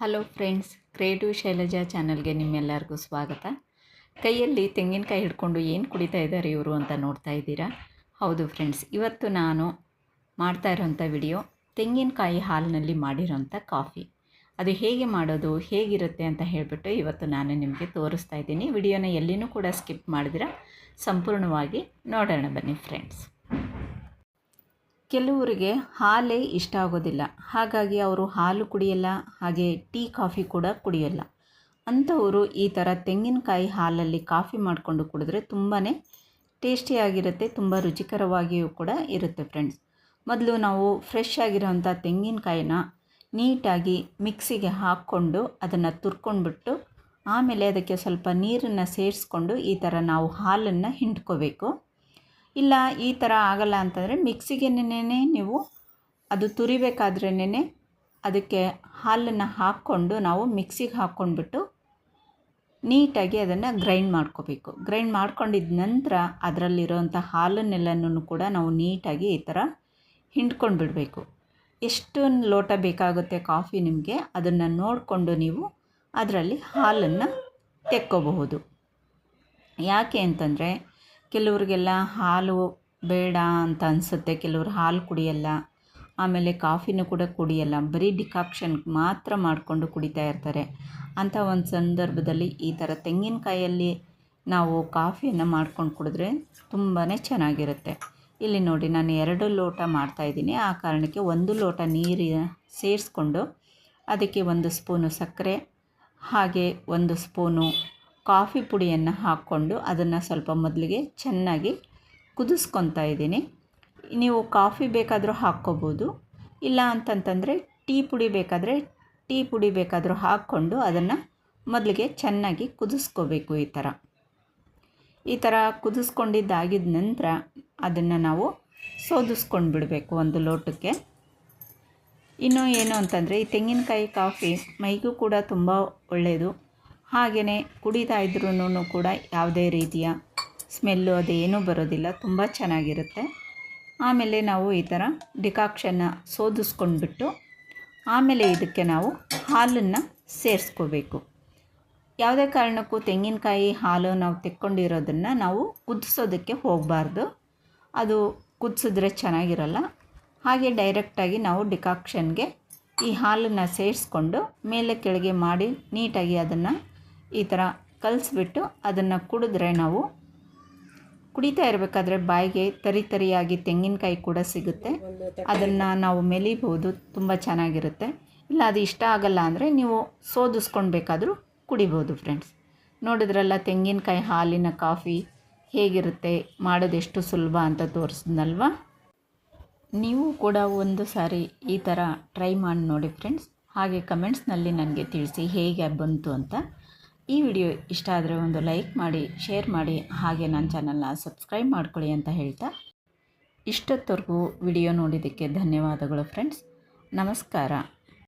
Hello friends, creative Shailaja ಚಾನಲ್ಗೆ ನಿಮ್ಮೆಲ್ಲರಿಗೂ ಸ್ವಾಗತ. ಕೈಯಲ್ಲಿ ತೆಂಗಿನಕಾಯಿ ಹಿಡ್ಕೊಂಡು ಏನು ಕುಡಿತಾ ಇದ್ದಾರೆ ಇವರು ಅಂತ ನೋಡ್ತಾ ಇದ್ದೀರಾ? ಹೌದು ಫ್ರೆಂಡ್ಸ್, ಇವತ್ತು ನಾನು ಮಾಡ್ತಾ ಇರೋಂಥ ವಿಡಿಯೋ ತೆಂಗಿನಕಾಯಿ ಹಾಲಿನಲ್ಲಿ ಮಾಡಿರೋಂಥ ಕಾಫಿ. ಅದು ಹೇಗೆ ಮಾಡೋದು, ಹೇಗಿರುತ್ತೆ ಅಂತ ಹೇಳಿಬಿಟ್ಟು ಇವತ್ತು ನಾನು ನಿಮಗೆ ತೋರಿಸ್ತಾ ಇದ್ದೀನಿ. ವಿಡಿಯೋನ ಎಲ್ಲಿನೂ ಕೂಡ ಸ್ಕಿಪ್ ಮಾಡಿದಿರ ಸಂಪೂರ್ಣವಾಗಿ ನೋಡೋಣ ಬನ್ನಿ ಫ್ರೆಂಡ್ಸ್. ಕೆಲವರಿಗೆ ಹಾಲೇ ಇಷ್ಟ ಆಗೋದಿಲ್ಲ. ಹಾಗಾಗಿ ಅವರು ಹಾಲು ಕುಡಿಯಲ್ಲ, ಹಾಗೆ ಟೀ, ಕಾಫಿ ಕೂಡ ಕುಡಿಯಲ್ಲ. ಅಂಥವರು ಈ ಥರ ತೆಂಗಿನಕಾಯಿ ಹಾಲಲ್ಲಿ ಕಾಫಿ ಮಾಡಿಕೊಂಡು ಕುಡಿದ್ರೆ ತುಂಬಾ ಟೇಸ್ಟಿಯಾಗಿರುತ್ತೆ, ತುಂಬ ರುಚಿಕರವಾಗಿಯೂ ಕೂಡ ಇರುತ್ತೆ ಫ್ರೆಂಡ್ಸ್. ಮೊದಲು ನಾವು ಫ್ರೆಶ್ ಆಗಿರೋಂಥ ತೆಂಗಿನಕಾಯಿನ ನೀಟಾಗಿ ಮಿಕ್ಸಿಗೆ ಹಾಕ್ಕೊಂಡು ಅದನ್ನು ತುರ್ಕೊಂಡ್ಬಿಟ್ಟು ಆಮೇಲೆ ಅದಕ್ಕೆ ಸ್ವಲ್ಪ ನೀರನ್ನು ಸೇರಿಸ್ಕೊಂಡು ಈ ಥರ ನಾವು ಹಾಲನ್ನು ಹಿಂಡ್ಕೋಬೇಕು. ಇಲ್ಲ, ಈ ಥರ ಆಗಲ್ಲ ಅಂತಂದರೆ ಮಿಕ್ಸಿಗೆನೇ ನೀವು ಅದು ತುರಿಬೇಕಾದ್ರೇ ಅದಕ್ಕೆ ಹಾಲನ್ನು ಹಾಕ್ಕೊಂಡು ನಾವು ಮಿಕ್ಸಿಗೆ ಹಾಕ್ಕೊಂಡ್ಬಿಟ್ಟು ನೀಟಾಗಿ ಅದನ್ನು ಗ್ರೈಂಡ್ ಮಾಡ್ಕೋಬೇಕು. ಗ್ರೈಂಡ್ ಮಾಡ್ಕೊಂಡಿದ್ದ ನಂತರ ಅದರಲ್ಲಿರೋಂಥ ಹಾಲನ್ನೆಲ್ಲನೂ ಕೂಡ ನಾವು ನೀಟಾಗಿ ಈ ಥರ ಹಿಂಡ್ಕೊಂಡು ಬಿಡಬೇಕು ಎಷ್ಟು ಲೋಟ ಬೇಕಾಗುತ್ತೆ ಕಾಫಿ ನಿಮಗೆ, ಅದನ್ನು ನೋಡಿಕೊಂಡು ನೀವು ಅದರಲ್ಲಿ ಹಾಲನ್ನು ತೆಕ್ಕೋಬಹುದು. ಯಾಕೆ ಅಂತಂದರೆ ಕೆಲವ್ರಿಗೆಲ್ಲ ಹಾಲು ಬೇಡ ಅಂತ ಅನಿಸುತ್ತೆ, ಕೆಲವ್ರು ಹಾಲು ಕುಡಿಯಲ್ಲ, ಆಮೇಲೆ ಕಾಫಿನೂ ಕೂಡ ಕುಡಿಯಲ್ಲ, ಬರೀ ಡಿಕಾಕ್ಷನ್ ಮಾತ್ರ ಮಾಡಿಕೊಂಡು ಕುಡಿತಾ ಇರ್ತಾರೆ. ಅಂಥ ಒಂದು ಸಂದರ್ಭದಲ್ಲಿ ಈ ಥರ ತೆಂಗಿನಕಾಯಲ್ಲಿ ನಾವು ಕಾಫಿಯನ್ನು ಮಾಡ್ಕೊಂಡು ಕುಡಿದ್ರೆ ತುಂಬಾ ಚೆನ್ನಾಗಿರುತ್ತೆ. ಇಲ್ಲಿ ನೋಡಿ, ನಾನು ಎರಡು ಲೋಟ ಮಾಡ್ತಾಯಿದ್ದೀನಿ ಆ ಕಾರಣಕ್ಕೆ ಒಂದು ಲೋಟ ನೀರು ಸೇರಿಸ್ಕೊಂಡು ಅದಕ್ಕೆ ಒಂದು ಸ್ಪೂನು ಸಕ್ಕರೆ, ಹಾಗೆ ಒಂದು ಸ್ಪೂನು ಕಾಫಿ ಪುಡಿಯನ್ನು ಹಾಕ್ಕೊಂಡು ಅದನ್ನು ಸ್ವಲ್ಪ ಮೊದಲಿಗೆ ಚೆನ್ನಾಗಿ ಕುದಿಸ್ಕೊತಾ ಇದ್ದೀನಿ. ನೀವು ಕಾಫಿ ಬೇಕಾದರೂ ಹಾಕ್ಕೋಬೋದು. ಇಲ್ಲ ಅಂತಂತಂದರೆ ಟೀ ಪುಡಿ ಬೇಕಾದರೆ ಟೀ ಪುಡಿ ಬೇಕಾದರೂ ಹಾಕ್ಕೊಂಡು ಅದನ್ನು ಮೊದಲಿಗೆ ಚೆನ್ನಾಗಿ ಕುದಿಸ್ಕೋಬೇಕು ಈ ಥರ. ಈ ಥರ ಕುದಿಸ್ಕೊಂಡಿದ್ದಾಗಿದ ನಂತರ ಅದನ್ನು ನಾವು ಸೋದಿಸ್ಕೊಂಡು ಬಿಡಬೇಕು ಒಂದು ಲೋಟಕ್ಕೆ. ಇನ್ನೂ ಏನು ಅಂತಂದರೆ ಈ ತೆಂಗಿನಕಾಯಿ ಕಾಫಿ ಮೈಗೂ ಕೂಡ ತುಂಬ ಒಳ್ಳೆಯದು. ಹಾಗೆಯೇ ಕುಡಿತಾ ಇದ್ರೂ ಕೂಡ ಯಾವುದೇ ರೀತಿಯ ಸ್ಮೆಲ್ಲು ಅದೇನೂ ಬರೋದಿಲ್ಲ. ತುಂಬ ಚೆನ್ನಾಗಿರುತ್ತೆ. ಆಮೇಲೆ ನಾವು ಈ ಥರ ಡಿಕಾಕ್ಷನ್ನ ಸೋದಿಸ್ಕೊಂಡ್ಬಿಟ್ಟು ಆಮೇಲೆ ಇದಕ್ಕೆ ನಾವು ಹಾಲನ್ನು ಸೇರಿಸ್ಕೋಬೇಕು. ಯಾವುದೇ ಕಾರಣಕ್ಕೂ ತೆಂಗಿನಕಾಯಿ ಹಾಲು ನಾವು ತೆಕ್ಕೊಂಡಿರೋದನ್ನು ನಾವು ಕುದಿಸೋದಕ್ಕೆ ಹೋಗಬಾರ್ದು. ಅದು ಕುದಿಸಿದ್ರೆ ಚೆನ್ನಾಗಿರಲ್ಲ. ಹಾಗೆ ಡೈರೆಕ್ಟಾಗಿ ನಾವು ಡಿಕಾಕ್ಷನ್ಗೆ ಈ ಹಾಲನ್ನು ಸೇರಿಸ್ಕೊಂಡು ಮೇಲೆ ಕೆಳಗೆ ಮಾಡಿ ನೀಟಾಗಿ ಅದನ್ನು ಈ ಥರ ಕಲಿಸ್ಬಿಟ್ಟು ಅದನ್ನು ಕುಡಿದ್ರೆ ನಾವು ಕುಡಿತಾ ಇರಬೇಕಾದ್ರೆ ಬಾಯಿಗೆ ತರಿ ತರಿಯಾಗಿ ತೆಂಗಿನಕಾಯಿ ಕೂಡ ಸಿಗುತ್ತೆ. ಅದನ್ನು ನಾವು ಮೆಲಿಬೋದು ತುಂಬ ಚೆನ್ನಾಗಿರುತ್ತೆ. ಇಲ್ಲ, ಅದು ಇಷ್ಟ ಆಗಲ್ಲ ಅಂದರೆ ನೀವು ಸೋದಿಸ್ಕೊಳ್ಬೇಕಾದ್ರೂ ಕುಡಿಬೋದು ಫ್ರೆಂಡ್ಸ್ ನೋಡಿದ್ರಲ್ಲ, ತೆಂಗಿನಕಾಯಿ ಹಾಲಿನ ಕಾಫಿ ಹೇಗಿರುತ್ತೆ ಮಾಡೋದೆಷ್ಟು ಸುಲಭ ಅಂತ ತೋರಿಸಿದ್ನಲ್ವ? ನೀವು ಕೂಡ ಒಂದು ಸಾರಿ ಈ ಥರ ಟ್ರೈ ಮಾಡಿ ನೋಡಿ ಫ್ರೆಂಡ್ಸ್ ಹಾಗೆ ಕಮೆಂಟ್ಸ್ನಲ್ಲಿ ನನಗೆ ತಿಳಿಸಿ ಹೇಗೆ ಬಂತು ಅಂತ. ಈ ವಿಡಿಯೋ ಇಷ್ಟ ಆದರೆ ಒಂದು ಲೈಕ್ ಮಾಡಿ, ಶೇರ್ ಮಾಡಿ, ಹಾಗೆ ನನ್ನ ಚಾನಲ್ನ ಸಬ್ಸ್ಕ್ರೈಬ್ ಮಾಡ್ಕೊಳ್ಳಿ ಅಂತ ಹೇಳ್ತಾ ಇಷ್ಟೊತ್ತವರೆಗೂ ವಿಡಿಯೋ ನೋಡಿದ್ದಕ್ಕೆ ಧನ್ಯವಾದಗಳು ಫ್ರೆಂಡ್ಸ್ ನಮಸ್ಕಾರ.